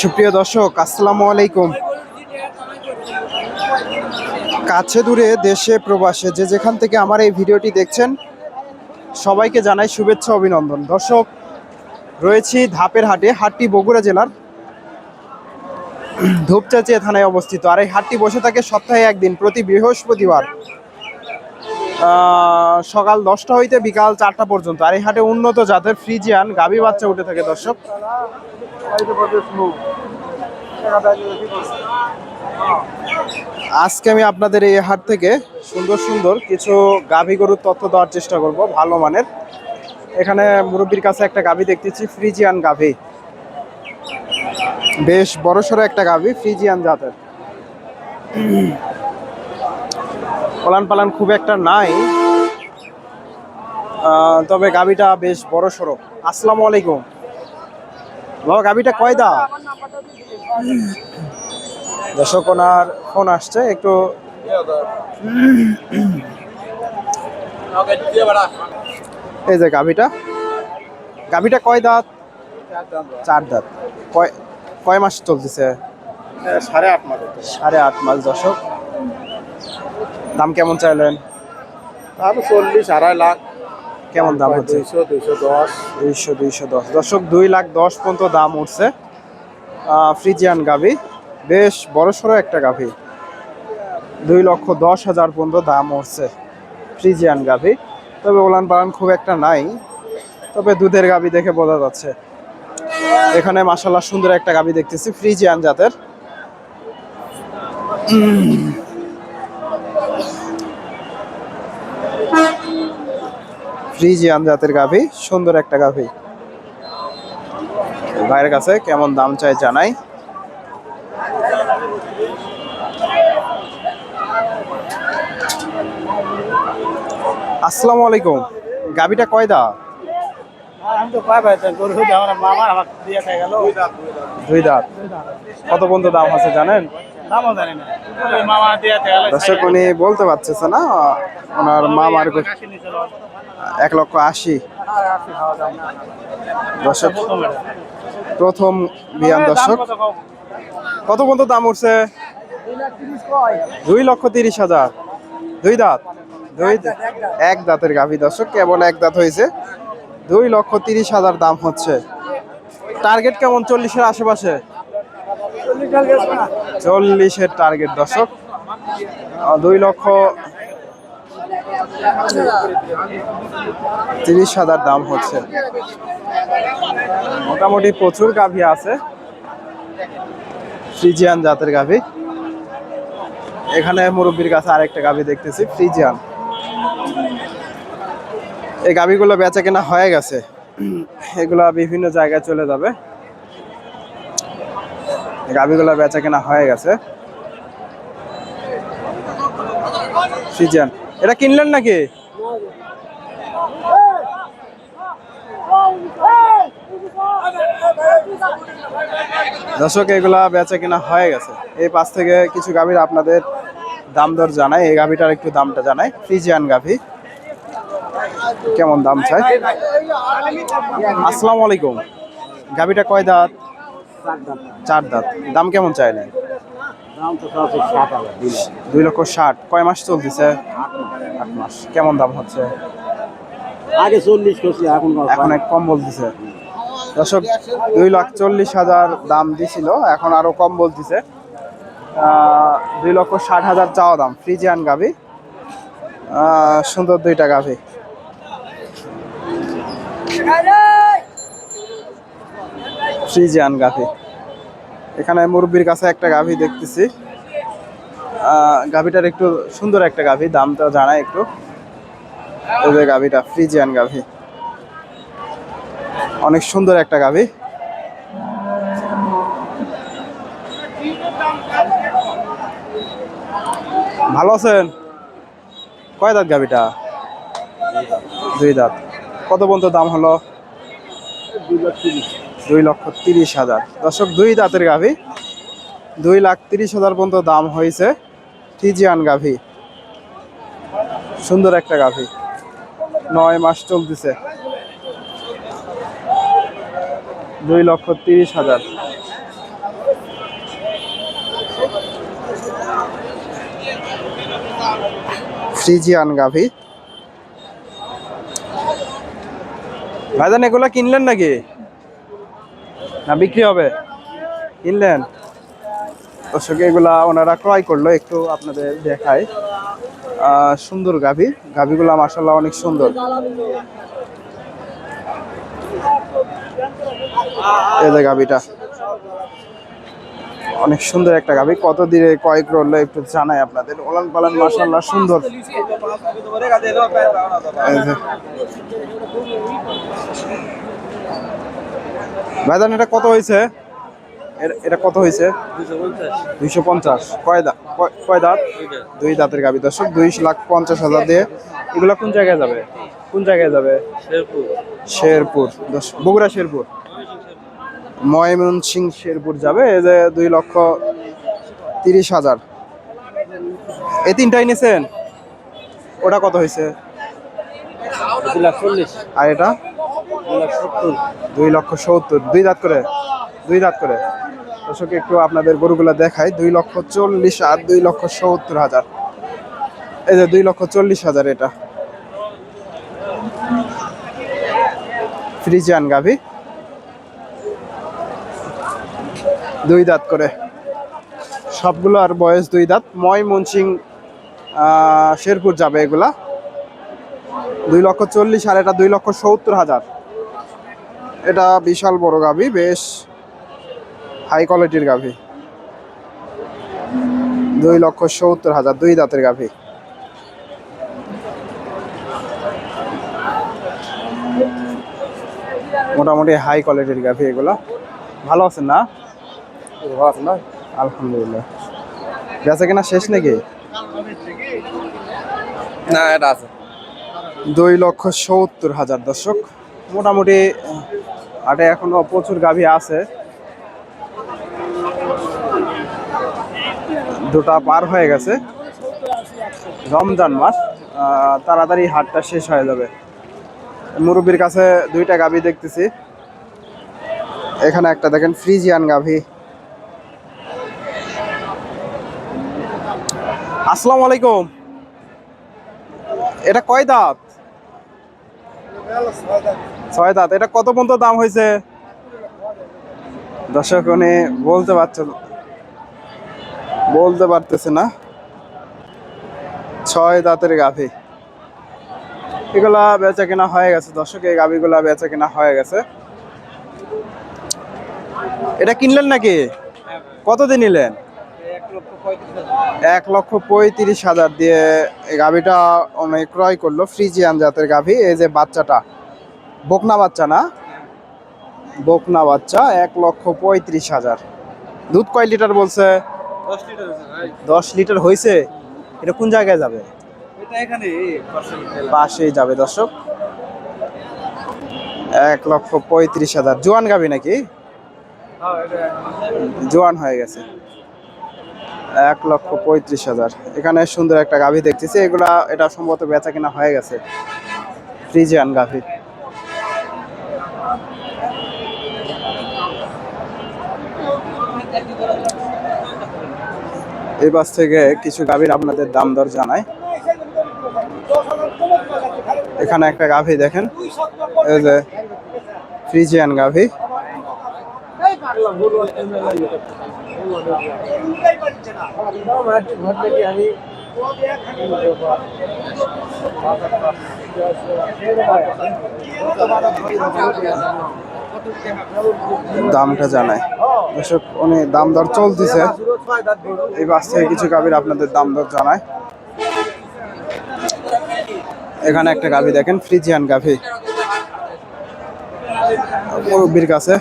সুপ্রিয় দর্শক, আসসালামু আলাইকুম। কাছে দূরে দেশে প্রবাসে যে যেখান থেকে আমার এই ভিডিওটি দেখছেন, সবাইকে জানাই শুভেচ্ছা, অভিনন্দন। দর্শক, রয়েছি ধাপের হাটে, হাটটি বগুড়া জেলার ধূপচাচিয়া থানায় অবস্থিত। আর এই হাটটি বসে থাকে সপ্তাহে একদিন, প্রতি বৃহস্পতিবার। সকাল দশটা হইতে বিকাল চারটা পর্যন্ত। আর এই হাটে উন্নত জাতের ফ্রিজিয়ান গাভী বাচ্চা উঠে থাকে, দর্শক। আজকে আমি আপনাদের এই হাট থেকে সুন্দর সুন্দর কিছু গাভী গরুর তথ্য দেওয়ার চেষ্টা করব, ভালো মানের। এখানে মুরব্বীর কাছে একটা গাভী দেখতেছি, ফ্রিজিয়ান গাভী। বেশ বড়সড় একটা গাভী, ফ্রিজিয়ান জাতের। পলান পালান খুব একটা নাই। তবে গাভীটা বেশ বড় সড়ো। আসসালামু আলাইকুম। বাবা, গাভীটা কয় দা দর্শক, ওনার ফোন আসছে, একটু এই যে গাভীটা। গাভীটা কয় দাঁত? চার দাঁত। কয় কয় মাস চলতেছে? সাড়ে আট মাস সাড়ে আট মাস দর্শক। দাম কেমন চাইলেন? দাম চল্লিশ আড়াই লাখ। কেমন দাম হচ্ছে? দুইশো দুইশো দশ। দুইশো দুইশো দশ। দর্শক দুই লাখ দশ পর্যন্ত দাম উঠছে। ফ্রিজিয়ান গাভি। বেশ বড়সড় একটা গাভি। দুই লক্ষ দশ হাজার পর্যন্ত দাম উঠছে ফ্রিজিয়ান গাভি। তবে ওলান পালান খুব একটা নাই। তবে দুধের গাভি দেখে বোঝা যাচ্ছে। এখানে মাসাল্লাহ সুন্দর একটা গাভি দেখতেছি, ফ্রিজিয়ান জাতের। ফ্রিজিয়ান জাতের গাভি সুন্দর একটা গাভি ভাইয়ের কাছে কেমন দাম চাই জানাই। আসসালামু আলাইকুম গাভিটা কয় দা আমি তো পাই পাই গরু আমার মামা আমার দিয়ে খাই গেল। দুই দাঁত। কত পর্যন্ত দাম আছে জানেন? নামও জানি না। মামা দিয়ে খাই গেল দর্শক উনি বলতে পারতেছে না ওনার মামার এক লক্ষ আশি। দর্শক প্রথম বিয়ান দর্শক। কত পর্যন্ত দাম উঠছে? দুই লক্ষ তিরিশ হাজার। দুই দাঁত। দুই এক দাঁতের গাভী দর্শক কেবল এক দাঁত হয়েছে। দুই লক্ষ তিরিশ হাজার দাম হচ্ছে। টার্গেট কেমন চল্লিশের আশেপাশে? চল্লিশের টার্গেট দর্শক। দুই লক্ষ তিরিশ হাজার দাম হচ্ছে। মোটামুটি প্রচুর গাভী আছে। ফ্রিজিয়ান জাতের গাভী। এখানে মুরব্বীর কাছে আরেকটা গাভী দেখতেছি, ফ্রিজিয়ান। এই গাভীগুলো বেচা কেনা হয়ে গেছে। এগুলা বিভিন্ন জায়গায় চলে যাবে। গাভীগুলো বেচা কেনা হয়ে গেছে। এটা কিনলেন নাকি? দর্শক, এগুলা বেচা কেনা হয়ে গেছে। এই পাশ থেকে কিছু গাভীর আপনাদের দাম দর জানাই। এই গাভীটার একটু দামটা জানাই। ফ্রিজিয়ান গাভী। কেমন দাম চাই? আসসালামু আলাইকুম। গাভীটা কয় দাঁত? চার দাঁত। দাম কেমন চাইলেন? দুই লক্ষ ষাট। কয় মাস চলতেছে? আট মাস। কেমন দাম হচ্ছে? আগে চল্লিশ এখন এখন এক কম বলতেছে। দর্শক দুই লাখ চল্লিশ হাজার দাম দিছিল এখন আরও কম বলতেছে। দুই লক্ষ ষাট হাজার চাওয়া দাম। ফ্রিজিয়ান গাভি। সুন্দর দুইটা গাভি। ফ্রিজিয়ান গাভি। এখানে মুরব্বীর কাছে একটা গাভি দেখতেছি। গাভিটার একটু সুন্দর একটা গাভি, দামটা জানাই একটু। এই গাভিটা, ফ্রিজিয়ান গাভি। অনেক সুন্দর একটা গাভি। ভালো আছেন? কয় দাঁত গাভিটা? দুই দাঁত। কত পর্যন্ত দাম হলো? দুই লক্ষ তিরিশ হাজার। দর্শক, দুই দাঁতের গাভী। দুই লাখ তিরিশ হাজার পর্যন্ত দাম হয়েছে ফ্রিজিয়ান গাভী। সুন্দর একটা গাভী। নয় মাস চলতেছে। দুই লক্ষ তিরিশ হাজার। ফ্রিজিয়ান গাভী। ভাইজান, এগুলো কিনলেন নাকি? না, বিক্রি হবে? কিনলেন? দর্শক, এগুলা ওনারা ক্রয় করল, একটু আপনাদের দেখায় সুন্দর গাভী। গাভীগুলা মাসাল্লাহ অনেক সুন্দর। এই যে গাভীটা। অনেক সুন্দর একটা গাভী কত দিনে কয়েক করল একটু জানাই আপনাদের। ওলান পালান মাসাল্লাহ সুন্দর। ভাইজান এটা কত হয়েছে এটা কত হয়েছে দুইশো পঞ্চাশ। কয় দাঁত কয়- দাঁত? দুই দাঁতের গাভী দর্শক দুই লাখ পঞ্চাশ হাজার দিয়ে। এগুলা কোন জায়গায় যাবে? কোন জায়গায় যাবে? শেরপুর। দশ- বগুড়া শেরপুর। ময়মনসিং শেরপুর যাবে এই যে দুই লক্ষ তিরিশ হাজার। এই তিনটাই নিয়েছেন ওটা কত হয়েছে? আর এটা? দুই লক্ষ সত্তর। দুই দাঁত করে দুই দাঁত করে। দর্শক একটু আপনাদের গরুগুলা দেখাই। দুই লক্ষ চল্লিশ আর দুই লক্ষ সত্তর হাজার। এই যে দুই লক্ষ চল্লিশ হাজার এটা। ফ্রিজিয়ান গাভি। দুই দাঁত করে। সবগুলো আর বয়স দুই দাঁত। ময় মনসিং শেরপুর যাবে এগুলা। দুই লক্ষ চল্লিশ আর এটা দুই লক্ষ সত্তর হাজার। এটা বিশাল বড় গাভি, বেশ হাই কোয়ালিটির গাভি। দুই লক্ষ সত্তর হাজার, দুই দাঁতের গাভি। মোটামুটি হাই কোয়ালিটির গাভি এগুলো। ভালো আছেন না? আলহামদুলিল্লাহ। বেচা কিনা শেষ নাকি? না এটা আছে। দুই লক্ষ সত্তর হাজার দর্শক। মোটামুটি হাটে এখনও প্রচুর গাভী আছে। দুটা পার হয়ে গেছে। রমজান মাস তাড়াতাড়ি হাটটা শেষ হয়ে যাবে। মুরব্বীর কাছে দুইটা গাভী দেখতেছি। এখানে একটা দেখেন ফ্রিজিয়ান গাভী। আসসালামু আলাইকুম। এটা কয় দাঁত? ছয় দাঁত। এটা কত পর্যন্ত দাম হয়েছে? দর্শক উনি বলতে পারছে না। বলতে পারতেছে না। ছয় দাঁতের গাভী। এগুলা বেচা কেনা হয়ে গেছে। দর্শক এই গাভীগুলা বেচা কেনা হয়ে গেছে। এটা কিনলেন নাকি? কত দিয়ে নিলেন? এক লক্ষ পঁয়ত্রিশ হাজার দিয়ে এই গাভীটা অনেক ক্রয় করল ফ্রিজিয়ান জাতের গাভী। এই যে বাচ্চাটা বকনা বাচ্চা না? বকনা বাচ্চা এক লক্ষ পঁয়ত্রিশ হাজার। দুধ কয় লিটার বলছে? দশ লিটার হয়েছে এটা কোন জায়গায় যাবে? পাশেই যাবে দর্শক। এক লক্ষ পঁয়ত্রিশ হাজার। জোয়ান গাভী নাকি? জোয়ান হয়ে গেছে। এক লক্ষ পঁয়ত্রিশ হাজার। এখানে সুন্দর একটা গাভী দেখতেছি। এগুলা, এটা সম্ভবত বেচা কিনা হয়ে গেছে। ফ্রিজিয়ান গাভী। এই বাস থেকে কিছু গাভীর আপনাদের দাম দর জানাই। এখানে একটা গাভী দেখেন। এই যে ফ্রিজিয়ান গাভী। দামটা জানাই। দর্শক উনি দাম দর চলতেছে। এই বাস থেকে কিছু গাভীর আপনাদের দাম দর জানায় এখানে একটা গাভী দেখেন ফ্রিজিয়ান গাভী। মুরব্বীর কাছে।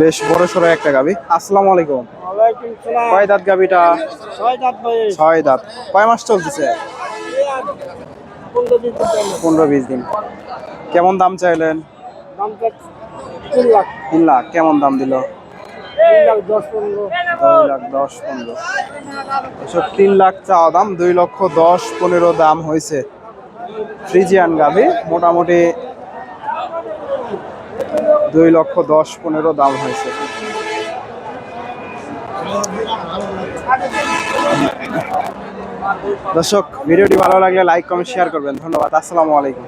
বেশ বড় সড়ো একটা গাভী আসসালামু আলাইকুম। কয় দাঁত গাভীটা ছয় দাঁত কয় মাস চলতেছে? পনেরো বিশ দিন কেমন দাম চাইলেন? তিন লাখ। কেমন দাম দিল? তিন লাখ তিন চাওয়া দাম দুই লক্ষ দশ পনেরো দাম হয়েছে। ফ্রিজিয়ান গাভি মোটামুটি দুই লক্ষ দশ পনেরো দাম হয়েছে। দর্শক, ভিডিওটি ভালো লাগলে লাইক কমেন্ট শেয়ার করবেন। ধন্যবাদ। আসসালামু আলাইকুম।